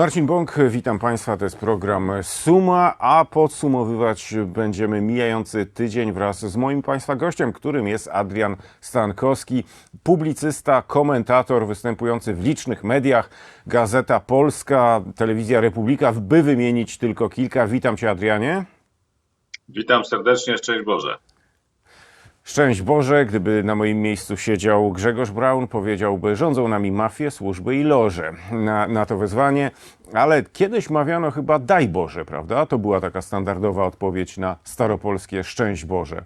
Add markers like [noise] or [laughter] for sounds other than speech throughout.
Marcin Bąk, witam Państwa. To jest program Suma, a podsumowywać będziemy mijający tydzień wraz z moim Państwa gościem, którym jest Adrian Stankowski, publicysta, komentator występujący w licznych mediach, Gazeta Polska, Telewizja Republika, by wymienić tylko kilka. Witam Cię, Adrianie. Witam serdecznie, szczęść Boże. Szczęść Boże, gdyby na moim miejscu siedział Grzegorz Braun, powiedziałby, rządzą nami mafie, służby i loże na, na to wezwanie, ale kiedyś mawiano chyba daj Boże, prawda? To była taka standardowa odpowiedź na staropolskie szczęść Boże.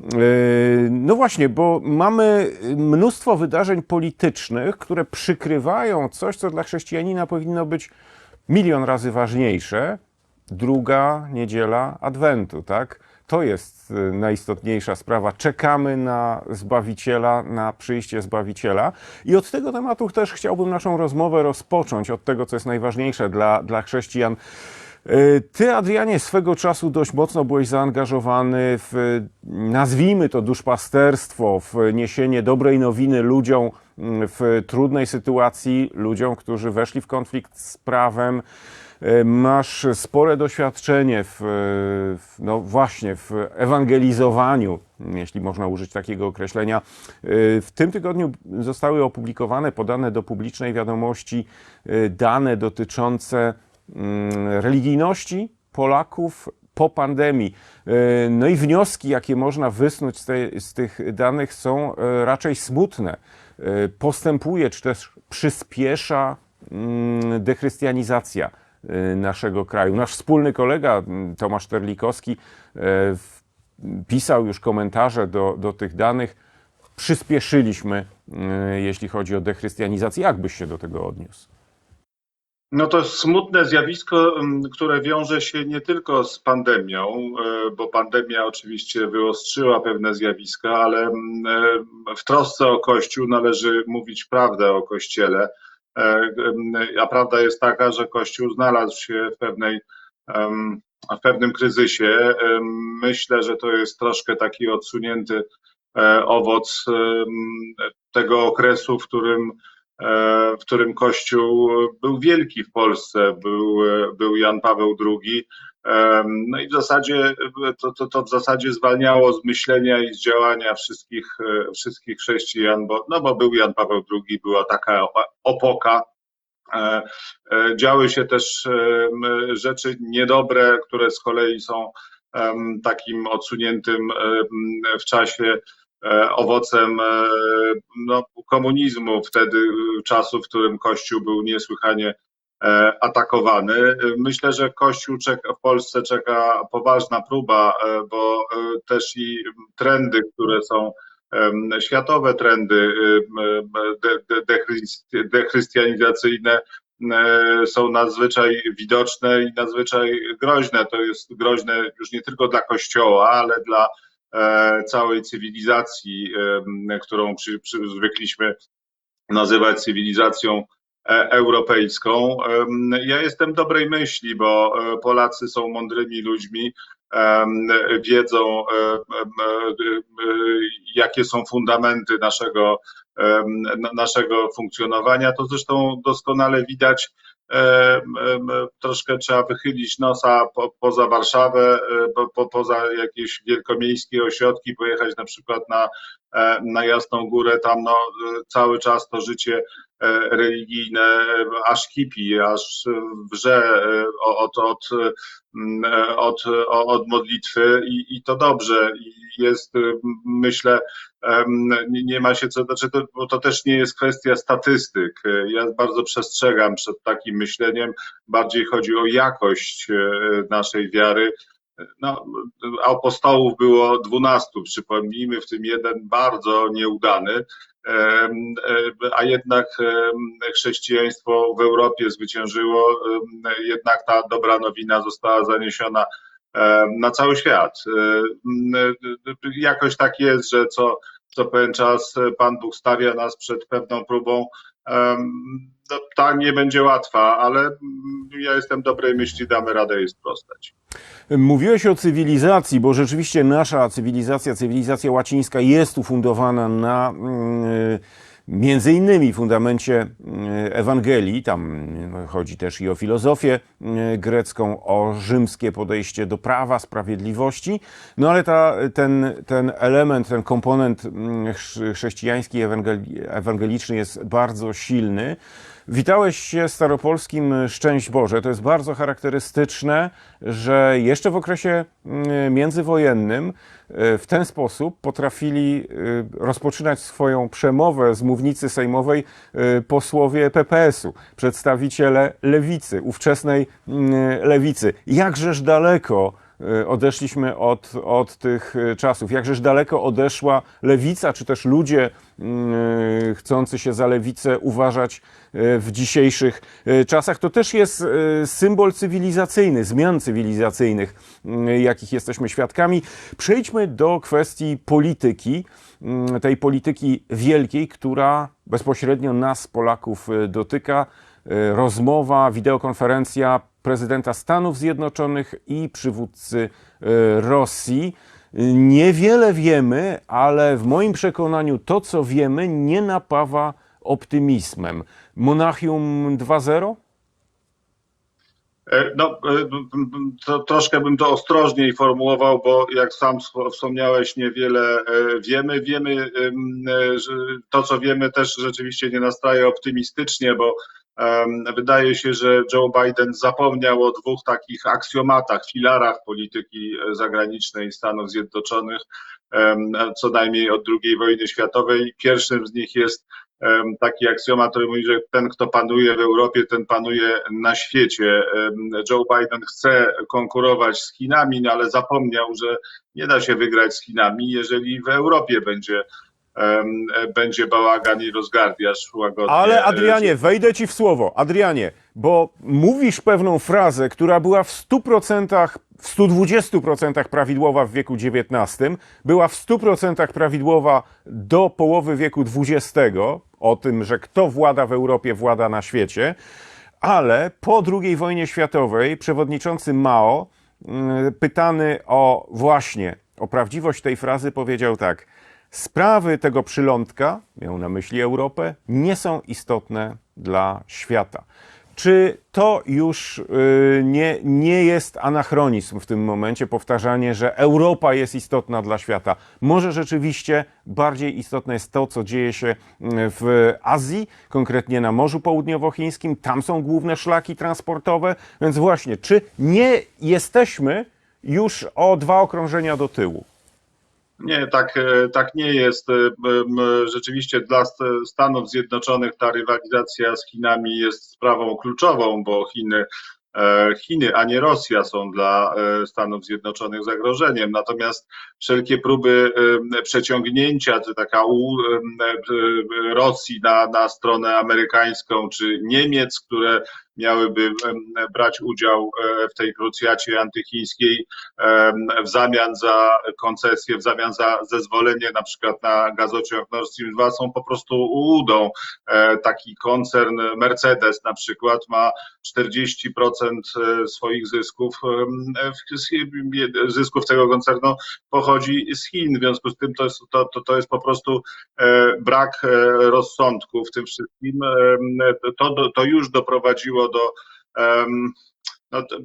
Yy, No właśnie, bo mamy mnóstwo wydarzeń politycznych, które przykrywają coś, co dla chrześcijanina powinno być milion razy ważniejsze. Druga niedziela Adwentu, tak? To jest y, najistotniejsza sprawa. Czekamy na Zbawiciela, na przyjście Zbawiciela. I od tego tematu też chciałbym naszą rozmowę rozpocząć, od tego, co jest najważniejsze dla, dla chrześcijan. Y, Ty, Adrianie, swego czasu dość mocno byłeś zaangażowany w, nazwijmy to, duszpasterstwo, w niesienie dobrej nowiny ludziom mm, w trudnej sytuacji, ludziom, którzy weszli w konflikt z prawem. Y, Masz spore doświadczenie w, w, no właśnie, w ewangelizowaniu, jeśli można użyć takiego określenia. Y, W tym tygodniu zostały opublikowane, podane do publicznej wiadomości dane dotyczące mm, religijności Polaków po pandemii. No i wnioski, jakie można wysnuć z, tej, z tych danych, są raczej smutne. Postępuje, czy też przyspiesza mm, dechrystianizacja naszego kraju. Nasz wspólny kolega Tomasz Terlikowski y, pisał już komentarze do, do tych danych. Przyspieszyliśmy, y, jeśli chodzi o dechrystianizację. Jak byś się do tego odniósł? No to smutne zjawisko, które wiąże się nie tylko z pandemią, bo pandemia oczywiście wyostrzyła pewne zjawiska, ale w trosce o Kościół należy mówić prawdę o Kościele. E, A prawda jest taka, że Kościół znalazł się w pewnej w pewnym kryzysie. Myślę, że to jest troszkę taki odsunięty e, owoc tego okresu, w którym w którym Kościół był wielki w Polsce, był, e, był Jan Paweł II. Em, No i w zasadzie to, to, to w zasadzie zwalniało z myślenia i z działania wszystkich, e, wszystkich chrześcijan, bo, no bo był Jan Paweł II, była taka opoka. E, e, Działy się też rzeczy niedobre, które z kolei są takim odsuniętym w czasie e, owocem e, no, komunizmu, wtedy e, czasu, w którym Kościół był niesłychanie e, atakowany. E, Myślę, że Kościół w Polsce czeka poważna próba, e, bo e, też i trendy, które są światowe trendy dechrystianizacyjne e, są nadzwyczaj widoczne i nadzwyczaj groźne. To jest groźne już nie tylko dla Kościoła, ale dla e, całej cywilizacji, którą przy, przywykliśmy nazywać cywilizacją e, europejską. Ja jestem dobrej myśli, bo e, Polacy są mądrymi ludźmi, wiedzą, e, e, e, jakie są fundamenty naszego, naszego funkcjonowania. To zresztą doskonale widać. Troszkę trzeba wychylić nosa po, poza Warszawę, e, po, po, poza jakieś wielkomiejskie ośrodki, pojechać na przykład na, e, na Jasną Górę. Tam no, e, cały czas to życie religijne aż kipi, aż wrze od, od, mm, od, o- od modlitwy i, i to dobrze. Jest, myślę, nie, ma się co, znaczy to, bo to też nie jest kwestia statystyk. E, Ja bardzo przestrzegam przed takim myśleniem. Bardziej chodzi o jakość e, naszej wiary. No, apostołów było dwunastu, przypomnijmy, w tym jeden bardzo nieudany, e, a jednak chrześcijaństwo w Europie zwyciężyło, jednak ta dobra nowina została zaniesiona na cały świat. Em, e, Jakoś tak jest, że co, co pewien czas Pan Bóg stawia nas przed pewną próbą. No, ta nie będzie łatwa, ale ja jestem dobrej myśli, damy radę jej sprostać. Mówiłeś o cywilizacji, bo rzeczywiście nasza cywilizacja, cywilizacja łacińska jest ufundowana na mm, między innymi fundamencie e, Ewangelii, tam e, chodzi też i o filozofię e, grecką, o rzymskie podejście do prawa, sprawiedliwości, no ale ta, ten, ten element, ten komponent mm, chrz- chrześcijański, ewangeli- ewangeliczny jest bardzo silny. Witałeś się staropolskim Szczęść Boże. To jest bardzo charakterystyczne, że jeszcze w okresie mm, międzywojennym e, w ten sposób potrafili rozpoczynać swoją przemowę z mównicy sejmowej posłowie PPS-u, przedstawiciele lewicy, ówczesnej mm, lewicy. Jakżeż daleko odeszliśmy od, od tych e, czasów, jakżeż daleko odeszła lewica, czy też ludzie mm, chcący się za lewicę uważać e, w dzisiejszych e, czasach. To też jest e, symbol cywilizacyjny, zmian cywilizacyjnych, mm, jakich jesteśmy świadkami. Przejdźmy do kwestii polityki, mm, tej polityki wielkiej, która bezpośrednio nas, Polaków, e, dotyka. E, Rozmowa, wideokonferencja prezydenta Stanów Zjednoczonych i przywódcy e, Rosji. Niewiele wiemy, ale w moim przekonaniu to, co wiemy, nie napawa optymizmem. Monachium 2.0? E, No, e, to troszkę bym to ostrożniej formułował, bo jak sam spo- wspomniałeś, niewiele wiemy. Wiemy, em, że to co wiemy też rzeczywiście nie nastraja optymistycznie, bo wydaje się, że Joe Biden zapomniał o dwóch takich aksjomatach, filarach polityki e, zagranicznej Stanów Zjednoczonych, co najmniej od II wojny światowej. Pierwszym z nich jest taki aksjomat, który mówi, że ten, kto panuje w Europie, ten panuje na świecie. Joe Biden chce konkurować z Chinami, no ale zapomniał, że nie da się wygrać z Chinami, jeżeli w Europie będzie, będzie bałagan i rozgardiasz łagodnie. Ale Adrianie, wejdę ci w słowo. Adrianie, bo mówisz pewną frazę, która była w 100%, w 120% prawidłowa w wieku XIX, była w 100% prawidłowa do połowy wieku XX, o tym, że kto włada w Europie, włada na świecie, ale po II wojnie światowej przewodniczący Mao, mm, pytany o właśnie o prawdziwość tej frazy, powiedział tak: Sprawy tego przylądka, miał na myśli Europę, nie są istotne dla świata. Czy to już y, nie, nie jest anachronizm w tym momencie, powtarzanie, że Europa jest istotna dla świata? Może rzeczywiście bardziej istotne jest to, co dzieje się y, w Azji, konkretnie na Morzu Południowochińskim. Tam są główne szlaki transportowe. Więc właśnie, czy nie jesteśmy już o dwa okrążenia do tyłu? Nie, tak, e, tak nie jest. E, Rzeczywiście dla St- Stanów Zjednoczonych ta rywalizacja z Chinami jest sprawą kluczową, bo Chiny, e, Chiny, a nie Rosja są dla e, Stanów Zjednoczonych zagrożeniem. Natomiast wszelkie próby e, przeciągnięcia, czy taka u e, e, Rosji na, na stronę amerykańską, czy Niemiec, które miałyby brać udział e, w tej krucjacie antychińskiej w zamian za koncesję, w zamian za zezwolenie na przykład na gazociąg Nord Stream 2 są po prostu ułudą. E, Taki koncern Mercedes na przykład ma 40% swoich zysków, zysków tego koncernu pochodzi z Chin, w związku z tym to jest, to, to, to jest po prostu e, brak e, rozsądku w tym wszystkim. To, to już doprowadziło do no, to-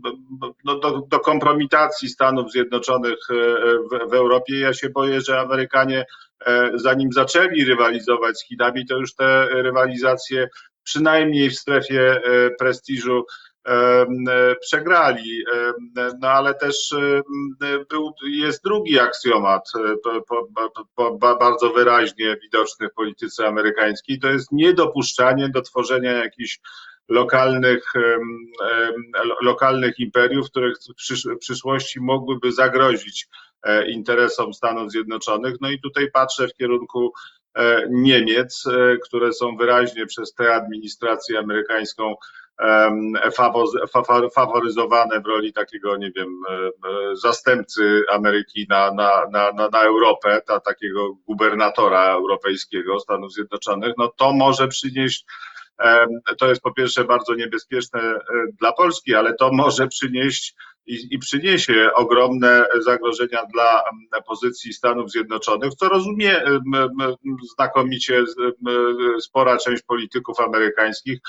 no, do, do kompromitacji Stanów Zjednoczonych e, w, w Europie. Ja się boję, że Amerykanie, e, zanim zaczęli rywalizować z Chinami, to już te rywalizacje przynajmniej w strefie e, prestiżu e, przegrali. No ale też był, jest drugi aksjomat, e, po, po, po, bardzo wyraźnie widoczny w polityce amerykańskiej, to jest niedopuszczanie do tworzenia jakichś lokalnych, lokalnych imperiów, które w przysz- przyszłości mogłyby zagrozić e, interesom Stanów Zjednoczonych. No i tutaj patrzę w kierunku e, Niemiec, e, które są wyraźnie przez tę administrację amerykańską faworyzowane w roli takiego, nie wiem, e, e, zastępcy Ameryki na, na, na, na, Europę, ta, takiego gubernatora europejskiego Stanów Zjednoczonych, no to może przynieść To jest po pierwsze bardzo niebezpieczne e, dla Polski, ale to może przynieść i, i przyniesie ogromne zagrożenia dla pozycji Stanów Zjednoczonych, co rozumie znakomicie spora część polityków amerykańskich,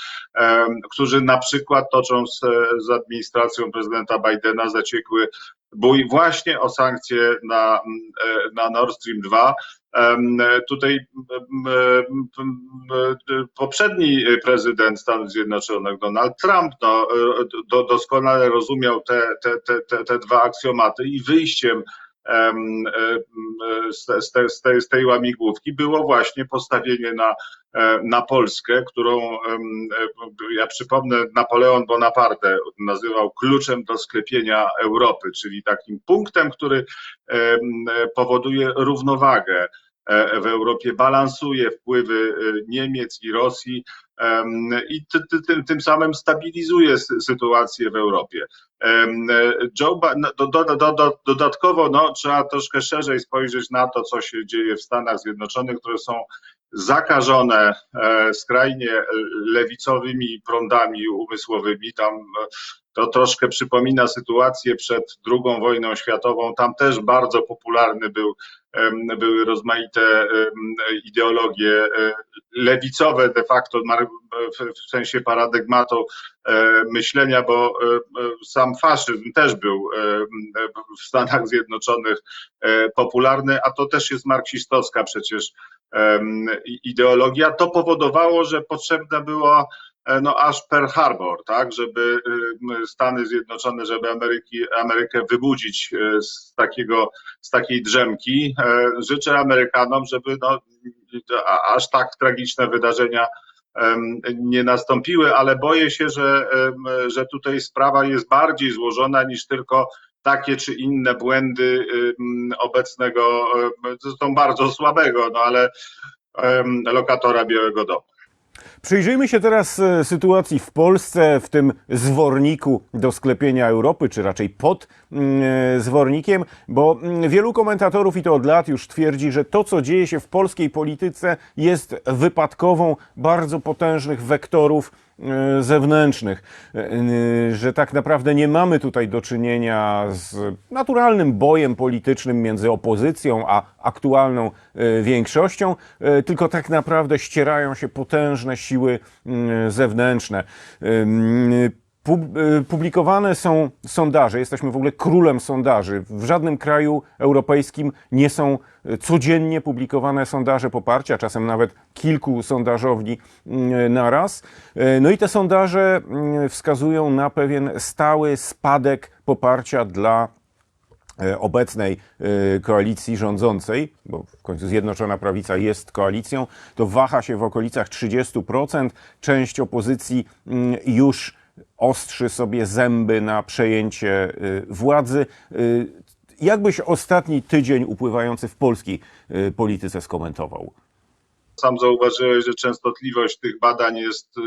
którzy na przykład toczą z, z administracją prezydenta Bidena zaciekły bój właśnie o sankcje na, e, na Nord Stream 2. Tutaj poprzedni prezydent Stanów Zjednoczonych, Donald Trump, no, do, doskonale rozumiał te, te, te, te, dwa aksjomaty i wyjściem em, em, z, te, z, tej, z tej łamigłówki było właśnie postawienie na, na Polskę, którą ja przypomnę, Napoleon Bonaparte nazywał kluczem do sklepienia Europy, czyli takim punktem, który powoduje równowagę w Europie, balansuje wpływy e, Niemiec i Rosji i ty, ty, tym, tym samym stabilizuje sytuację w Europie. E, Joe, no, do, do, do, do, dodatkowo no, trzeba troszkę szerzej spojrzeć na to, co się dzieje w Stanach Zjednoczonych, które są zakażone e, skrajnie e, lewicowymi prądami umysłowymi. Tam e, to troszkę przypomina sytuację przed II wojną światową. Tam też bardzo popularny był, były rozmaite ideologie e, lewicowe de facto w- sensie paradygmatu e, myślenia, bo e, sam faszyzm też był w Stanach Zjednoczonych popularny, a to też jest marksistowska przecież ideologia. To powodowało, że potrzebne było e, no aż Pearl Harbor, tak, żeby em, Stany Zjednoczone, żeby Ameryki, Amerykę wybudzić e, z takiego, z takiej drzemki. E, Życzę Amerykanom, żeby no, aż tak tragiczne wydarzenia nie nastąpiły, ale boję się, że, że tutaj sprawa jest bardziej złożona niż tylko takie czy inne błędy obecnego, zresztą bardzo słabego, no ale lokatora Białego Domu. Przyjrzyjmy się teraz e, sytuacji w Polsce, w tym zworniku do sklepienia Europy, czy raczej pod mm, e, zwornikiem, bo mm, wielu komentatorów i to od lat już twierdzi, że to, co dzieje się w polskiej polityce, jest wypadkową bardzo potężnych wektorów zewnętrznych, E, e, że tak naprawdę nie mamy tutaj do czynienia z naturalnym bojem politycznym między opozycją a aktualną e, większością, e, tylko tak naprawdę ścierają się potężne siły mm, zewnętrzne. Y, Publikowane są sondaże, jesteśmy w ogóle królem sondaży. W żadnym kraju europejskim nie są y, codziennie publikowane sondaże poparcia, czasem nawet kilku sondażowni mm, naraz. Y, No i te sondaże wskazują na pewien stały spadek poparcia dla obecnej koalicji rządzącej, bo w końcu Zjednoczona Prawica jest koalicją, to waha się w okolicach 30%. Część opozycji już ostrzy sobie zęby na przejęcie e, władzy. E, Jak byś ostatni tydzień upływający w polskiej e, polityce skomentował? Sam zauważyłeś, że częstotliwość tych badań jest, y,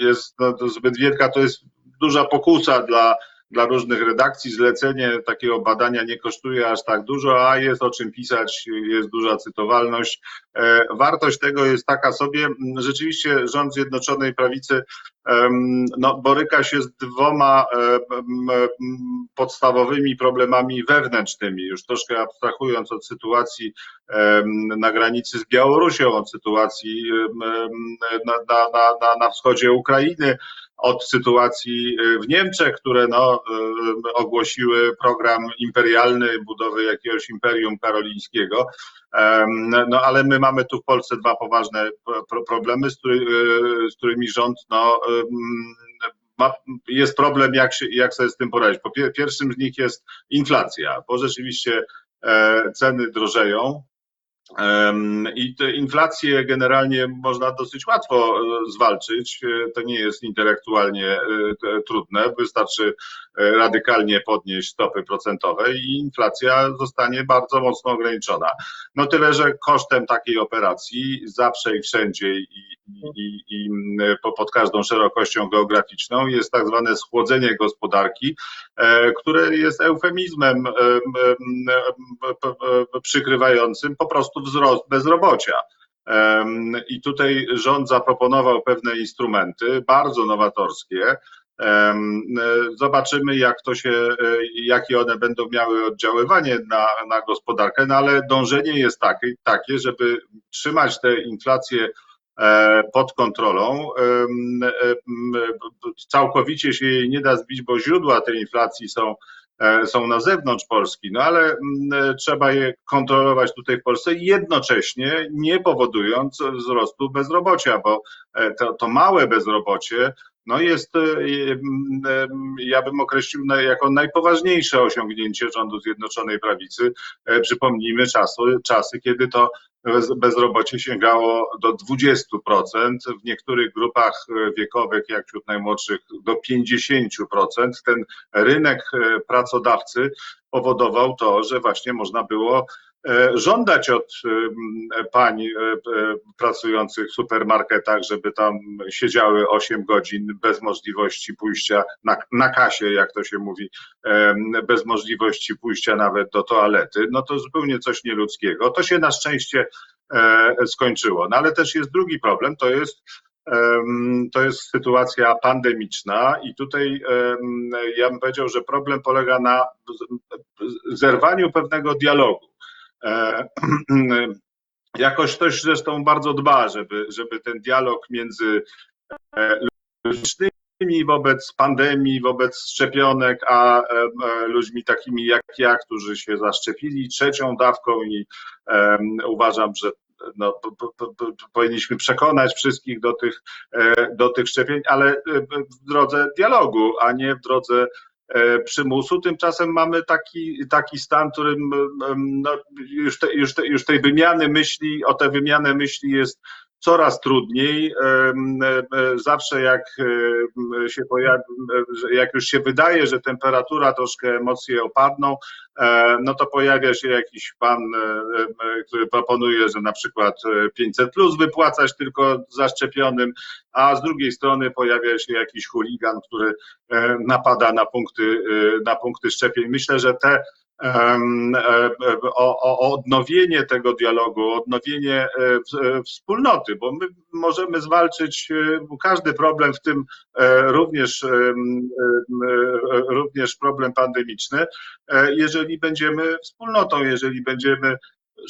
jest no, zbyt wielka. To jest duża pokusa dla, dla różnych redakcji. Zlecenie takiego badania nie kosztuje aż tak dużo, a jest o czym pisać, jest duża cytowalność. E, Wartość tego jest taka sobie, rzeczywiście rząd Zjednoczonej Prawicy no, boryka się z dwoma e, podstawowymi problemami wewnętrznymi, już troszkę abstrahując od sytuacji na granicy z Białorusią, od sytuacji na, na, na, na wschodzie Ukrainy, od sytuacji e, w Niemczech, które no, em, ogłosiły program imperialny budowy jakiegoś imperium karolińskiego. No ale my mamy tu w Polsce dwa poważne pro- problemy, e, z którymi rząd no, ma, jest problem, jak, się, jak sobie z tym poradzić. Po pier, pierwszym z nich jest inflacja, bo rzeczywiście e, ceny drożeją. I te inflację generalnie można dosyć łatwo e, zwalczyć. E, To nie jest intelektualnie e, trudne. Wystarczy radykalnie podnieść stopy procentowe i inflacja zostanie bardzo mocno ograniczona. No tyle, że kosztem takiej operacji zawsze i wszędzie i, i, i po- pod każdą szerokością geograficzną jest tak zwane schłodzenie gospodarki, które jest eufemizmem przykrywającym po prostu wzrost bezrobocia. I tutaj rząd zaproponował pewne instrumenty bardzo nowatorskie, Zobaczymy, jak to się, e, jakie one będą miały oddziaływanie na, na gospodarkę, no ale dążenie jest takie, takie, żeby trzymać tę inflację e, pod kontrolą. E, Całkowicie się jej nie da zbić, bo źródła tej inflacji są, są na zewnątrz Polski, no ale mm, trzeba je kontrolować tutaj w Polsce jednocześnie nie powodując wzrostu bezrobocia, bo e, to, to małe bezrobocie no jest, e, ja bym określił jako najpoważniejsze osiągnięcie rządu Zjednoczonej Prawicy. E, Przypomnijmy czasy, czasy, kiedy to bez- bezrobocie sięgało do 20%, w niektórych grupach e, wiekowych, jak wśród najmłodszych, do 50%. Ten rynek pracodawcy powodował to, że właśnie można było żądać od e, pań e, e, pracujących w supermarketach, żeby tam siedziały 8 godzin bez możliwości pójścia na, na kasie, jak to się mówi, bez możliwości pójścia nawet do toalety, no to zupełnie coś nieludzkiego. To się na szczęście e, skończyło. No ale też jest drugi problem, to jest to jest sytuacja pandemiczna i tutaj ja bym powiedział, że problem polega na zerwaniu pewnego dialogu. [clears throat] E, Jakoś ktoś zresztą bardzo dba, żeby, żeby ten dialog między e, ludźmi wobec pandemii, wobec szczepionek, a e, e, ludźmi takimi jak ja, którzy się zaszczepili trzecią dawką i uważam, że no, po, po, po, po- powinniśmy przekonać wszystkich do tych, e, do tych szczepień, ale e, w drodze dialogu, a nie w drodze e, przymusu. Tymczasem mamy taki, taki stan, którym em, no, już, te, już, te, już tej wymiany myśli, o tę wymianę myśli jest coraz trudniej. E, Zawsze jak się pojawi, jak już się wydaje, że temperatura troszkę emocje opadną, e, no to pojawia się jakiś pan, e, który proponuje, że na przykład e, 500 plus wypłacać tylko zaszczepionym, a z drugiej strony pojawia się jakiś chuligan, który napada na punkty, na punkty szczepień. Myślę, że te o, o odnowienie tego dialogu, odnowienie e, e, wspólnoty, bo my możemy zwalczyć e, każdy problem, w tym e, również, e, również problem pandemiczny, e, jeżeli będziemy wspólnotą, jeżeli będziemy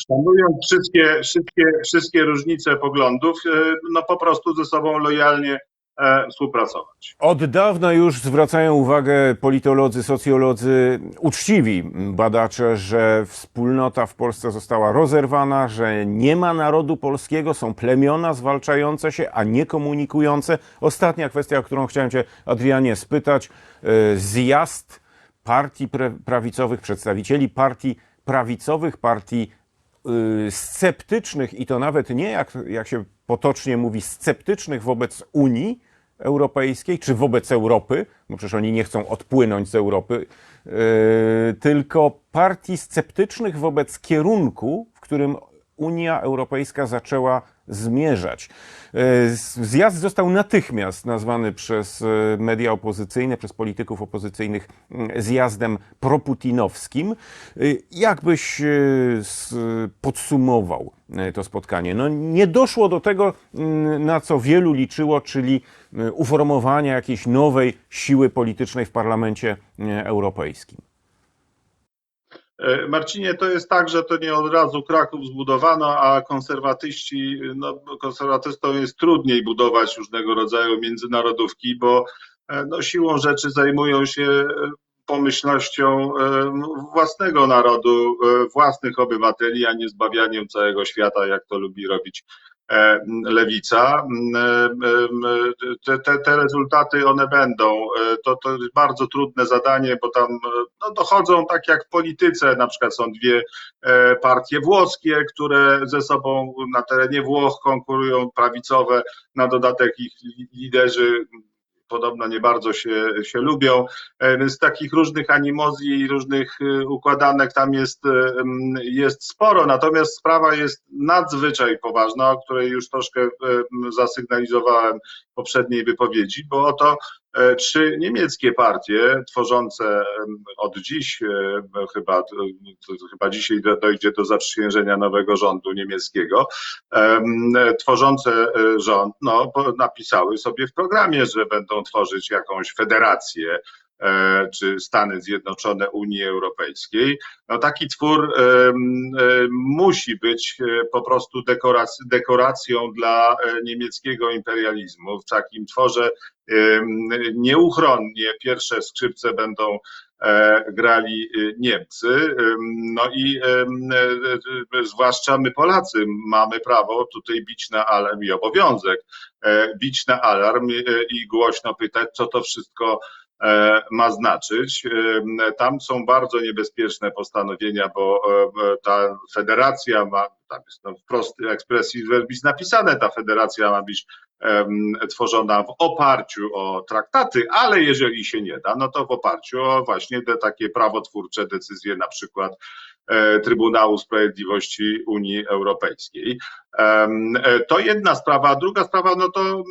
szanując wszystkie, wszystkie, wszystkie różnice poglądów, e, no po prostu ze sobą lojalnie e, współpracować. Od dawna już zwracają uwagę politolodzy, socjolodzy, uczciwi badacze, że wspólnota w Polsce została rozerwana, że nie ma narodu polskiego, są plemiona zwalczające się, a nie komunikujące. Ostatnia kwestia, o którą chciałem Cię, Adrianie, spytać. E, Zjazd partii prawicowych, przedstawicieli partii prawicowych, partii y, sceptycznych i to nawet nie jak, jak się potocznie mówi, sceptycznych wobec Unii Europejskiej czy wobec Europy, bo przecież oni nie chcą odpłynąć z Europy, y, tylko partii sceptycznych wobec kierunku, w którym Unia Europejska zaczęła zmierzać. E, Zjazd został natychmiast nazwany przez e, media opozycyjne, przez polityków opozycyjnych mm, zjazdem proputinowskim. E, Jak byś podsumował to spotkanie? No, nie doszło do tego, mm, na co wielu liczyło, czyli uformowania jakiejś nowej siły politycznej w parlamencie europejskim. E, Marcinie, to jest tak, że to nie od razu Kraków zbudowano, a konserwatyści, no konserwatystom jest trudniej budować różnego rodzaju międzynarodówki, bo e, no, siłą rzeczy zajmują się e, pomyślnością własnego narodu, własnych obywateli, a nie zbawianiem całego świata, jak to lubi robić lewica. E, e, Te, te, te rezultaty one będą. E, To, to jest bardzo trudne zadanie, bo tam e, no, dochodzą tak jak w polityce, na przykład są dwie e, partie włoskie, które ze sobą na terenie Włoch konkurują, prawicowe, na dodatek ich li- liderzy podobno nie bardzo się, się lubią, E, więc takich różnych animozji i różnych e, układanek tam jest, e, jest sporo, natomiast sprawa jest nadzwyczaj poważna, o której już troszkę zasygnalizowałem w poprzedniej wypowiedzi, bo oto e, trzy niemieckie partie tworzące od dziś, e, chyba, to chyba dzisiaj do- dojdzie do zaprzysiężenia nowego rządu niemieckiego, em, e, tworzące e, rząd, no, napisały sobie w programie, że będą tworzyć jakąś federację e, czy Stany Zjednoczone Unii Europejskiej. No taki twór em, e, musi być e, po prostu dekorac- dekoracją dla e, niemieckiego imperializmu. W takim tworze nieuchronnie pierwsze skrzypce będą e, grali e, Niemcy. Em, No i e, e, zwłaszcza my Polacy mamy prawo tutaj bić na alarm i obowiązek e, bić na alarm e, i głośno pytać, co to wszystko e, ma znaczyć. Em, Tam są bardzo niebezpieczne postanowienia, bo e, ta federacja ma, tam jest no wprost expressis verbis napisane, ta federacja ma być tworzona w oparciu o traktaty, ale jeżeli się nie da, no to w oparciu o właśnie te takie prawotwórcze decyzje, na przykład e, Trybunału Sprawiedliwości Unii Europejskiej. E, To jedna sprawa. Druga sprawa, no to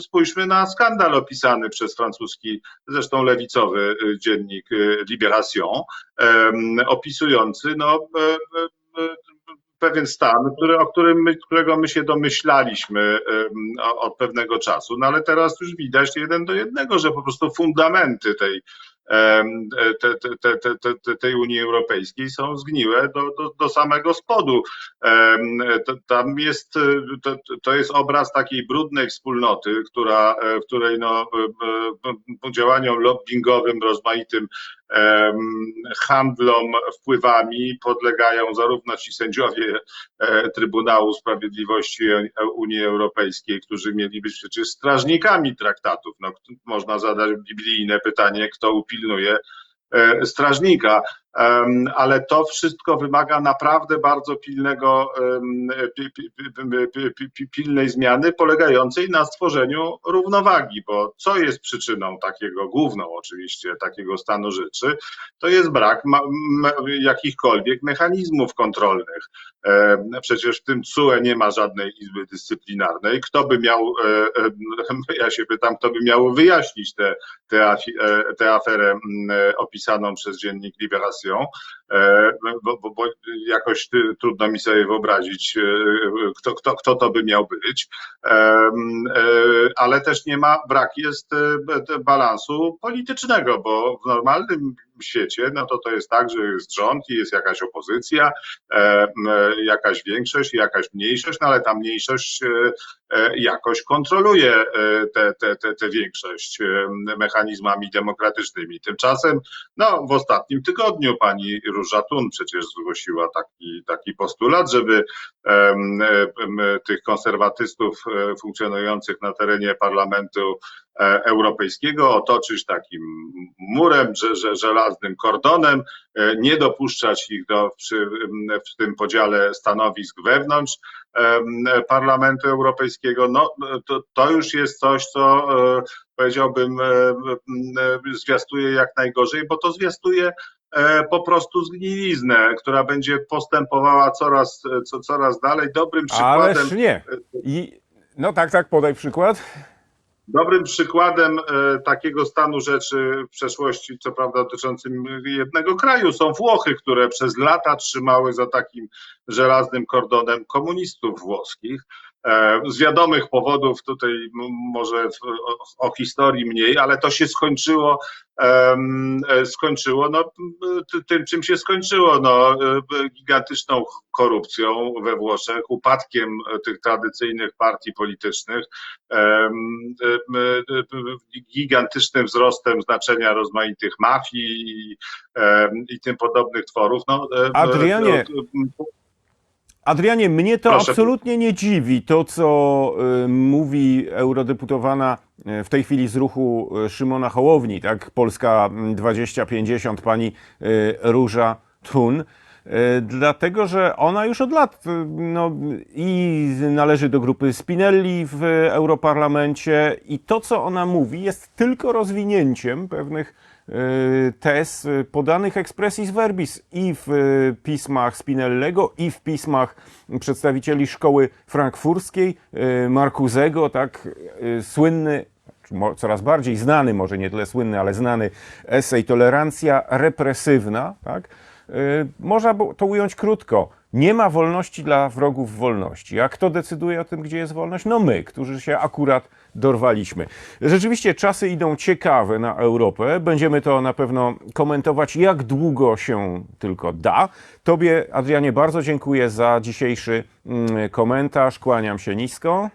spójrzmy na skandal opisany przez francuski, zresztą lewicowy y, dziennik Libération, opisujący no, e, e, e, pewien stan, który, o którym my, którego my się domyślaliśmy od pewnego czasu, no ale teraz już widać jeden do jednego, że po prostu fundamenty tej, te, te, te, te, te, te, tej Unii Europejskiej są zgniłe do, do, do samego spodu. Tam jest, to, to jest obraz takiej brudnej wspólnoty, która, e, w której no, e, e, działaniom lobbingowym, rozmaitym handlom wpływami podlegają zarówno ci sędziowie e, Trybunału Sprawiedliwości Unii Europejskiej, którzy mieli być przecież strażnikami traktatów. No, można zadać biblijne pytanie, kto upilnuje e, strażnika, ale to wszystko wymaga naprawdę bardzo pilnego, pilnej zmiany polegającej na stworzeniu równowagi, bo co jest przyczyną takiego, główną oczywiście takiego stanu rzeczy, to jest brak jakichkolwiek mechanizmów kontrolnych. Przecież w tym CUE nie ma żadnej izby dyscyplinarnej. Kto by miał, ja się pytam, kto by miał wyjaśnić tę e, aferę opisaną przez dziennik Libération, océan. Bo, bo, bo jakoś ty- trudno mi sobie wyobrazić, e, kto, kto, kto to by miał być, e, ale też nie ma, brak jest e, balansu politycznego, bo w normalnym świecie, no to to jest tak, że jest rząd i jest jakaś opozycja, e, jakaś większość i jakaś mniejszość, no ale ta mniejszość e, e, jakoś kontroluje e, tę te, te, te większość e, mechanizmami demokratycznymi. Tymczasem no, w ostatnim tygodniu pani Róża Tun przecież zgłosiła taki, taki postulat, żeby tych konserwatystów e, funkcjonujących na terenie Parlamentu e, Europejskiego otoczyć takim murem, że, że, żelaznym kordonem, e, nie dopuszczać ich do, przy, w tym podziale stanowisk wewnątrz Parlamentu Europejskiego. No, to, to już jest coś, co powiedziałbym, zwiastuje jak najgorzej, bo to zwiastuje po prostu zgniliznę, która będzie postępowała coraz, co, coraz dalej. Dobrym przykładem, Ależ nie. I, no tak, tak, podaj przykład. dobrym przykładem e, takiego stanu rzeczy w przeszłości, co prawda dotyczącym jednego kraju, są Włochy, które przez lata trzymały za takim żelaznym kordonem komunistów włoskich. E, Z wiadomych powodów, tutaj może o, historii mniej, ale to się skończyło, e, skończyło no, ty- tym, czym się skończyło, no, e, gigantyczną korupcją we Włoszech, upadkiem tych tradycyjnych partii politycznych, gigantycznym wzrostem znaczenia rozmaitych mafii i, i tym podobnych tworów. No, Adrianie, no, Adrianie, mnie to Proszę. absolutnie nie dziwi, to co y, mówi eurodeputowana y, w tej chwili z ruchu y, Szymona Hołowni, tak, Polska mm, 2050, pani y, Róża Thun, y, dlatego że ona już od lat y, no, i należy do grupy Spinelli w Europarlamencie i to, co ona mówi, jest tylko rozwinięciem pewnych tez y, podanych expressis verbis i w y, pismach Spinellego, i w pismach przedstawicieli szkoły frankfurskiej, y, Marcuzego, tak, y, słynny coraz bardziej znany, może nie tyle słynny, ale znany esej Tolerancja represywna, tak? Y, Można to ująć krótko. Nie ma wolności dla wrogów wolności. A kto decyduje o tym, gdzie jest wolność? No my, którzy się akurat dorwaliśmy. Rzeczywiście czasy idą ciekawe na Europę. Będziemy to na pewno komentować, jak długo się tylko da. Tobie, Adrianie, bardzo dziękuję za dzisiejszy mm, komentarz. Kłaniam się nisko.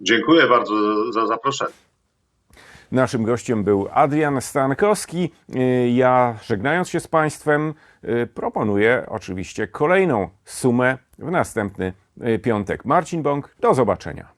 Dziękuję bardzo za- za zaproszenie. Naszym gościem był Adrian Stankowski. Y, Ja, żegnając się z Państwem, y, proponuję oczywiście kolejną sumę w następny y, piątek. Marcin Bąk, do zobaczenia.